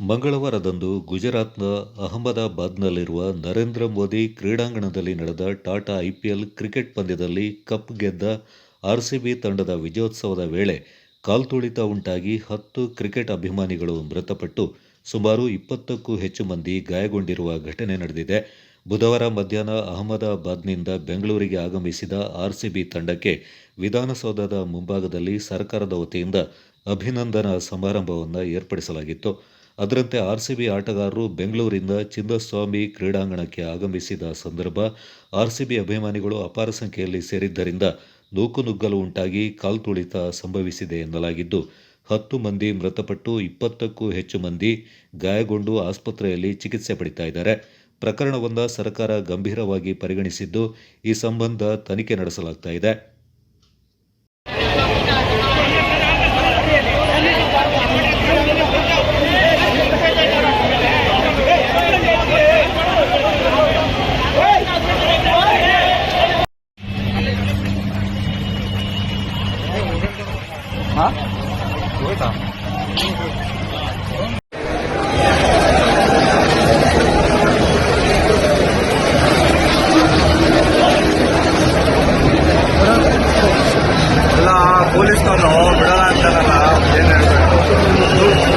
ಮಂಗಳವಾರದಂದು ಗುಜರಾತ್ನ ಅಹಮದಾಬಾದ್ನಲ್ಲಿರುವ ನರೇಂದ್ರ ಮೋದಿ ಕ್ರೀಡಾಂಗಣದಲ್ಲಿ ನಡೆದ ಟಾಟಾ ಐಪಿಎಲ್ ಕ್ರಿಕೆಟ್ ಪಂದ್ಯದಲ್ಲಿ ಕಪ್ ಗೆದ್ದ ಆರ್ಸಿಬಿ ತಂಡದ ವಿಜಯೋತ್ಸವದ ವೇಳೆ ಕಾಲ್ತುಳಿತ ಉಂಟಾಗಿ ಹತ್ತು ಕ್ರಿಕೆಟ್ ಅಭಿಮಾನಿಗಳು ಮೃತಪಟ್ಟು ಸುಮಾರು ಇಪ್ಪತ್ತಕ್ಕೂ ಹೆಚ್ಚು ಮಂದಿ ಗಾಯಗೊಂಡಿರುವ ಘಟನೆ ನಡೆದಿದೆ. ಬುಧವಾರ ಮಧ್ಯಾಹ್ನ ಅಹಮದಾಬಾದ್ನಿಂದ ಬೆಂಗಳೂರಿಗೆ ಆಗಮಿಸಿದ ಆರ್ಸಿಬಿ ತಂಡಕ್ಕೆ ವಿಧಾನಸೌಧದ ಮುಂಭಾಗದಲ್ಲಿ ಸರ್ಕಾರದ ವತಿಯಿಂದ ಅಭಿನಂದನಾ ಸಮಾರಂಭವನ್ನು ಏರ್ಪಡಿಸಲಾಗಿತ್ತು. ಅದರಂತೆ ಆರ್ಸಿಬಿ ಆಟಗಾರರು ಬೆಂಗಳೂರಿಂದ ಚಿನ್ನಸ್ವಾಮಿ ಕ್ರೀಡಾಂಗಣಕ್ಕೆ ಆಗಮಿಸಿದ ಸಂದರ್ಭ ಆರ್ಸಿಬಿ ಅಭಿಮಾನಿಗಳು ಅಪಾರ ಸಂಖ್ಯೆಯಲ್ಲಿ ಸೇರಿದ್ದರಿಂದ ನೂಕುನುಗ್ಗಲು ಉಂಟಾಗಿ ಕಾಲ್ತುಳಿತ ಸಂಭವಿಸಿದೆ ಎನ್ನಲಾಗಿದ್ದು, ಹತ್ತು ಮಂದಿ ಮೃತಪಟ್ಟು ಇಪ್ಪತ್ತಕ್ಕೂ ಹೆಚ್ಚು ಮಂದಿ ಗಾಯಗೊಂಡು ಆಸ್ಪತ್ರೆಯಲ್ಲಿ ಚಿಕಿತ್ಸೆ ಪಡಿತಾ ಇದ್ದಾರೆ. ಪ್ರಕರಣವೊಂದ ಸರ್ಕಾರ ಗಂಭೀರವಾಗಿ ಪರಿಗಣಿಸಿದ್ದು, ಈ ಸಂಬಂಧ ತನಿಖೆ ನಡೆಸಲಾಗ್ತಾ ಹಾ ಹೋಯ್ತಾ ಎಲ್ಲ ಪೊಲೀಸ್ನವರು ಬಿಡಲ್ಲ ಅಂತಾರಲ್ಲ ಏನ್ ಹೇಳ್ಬೇಕು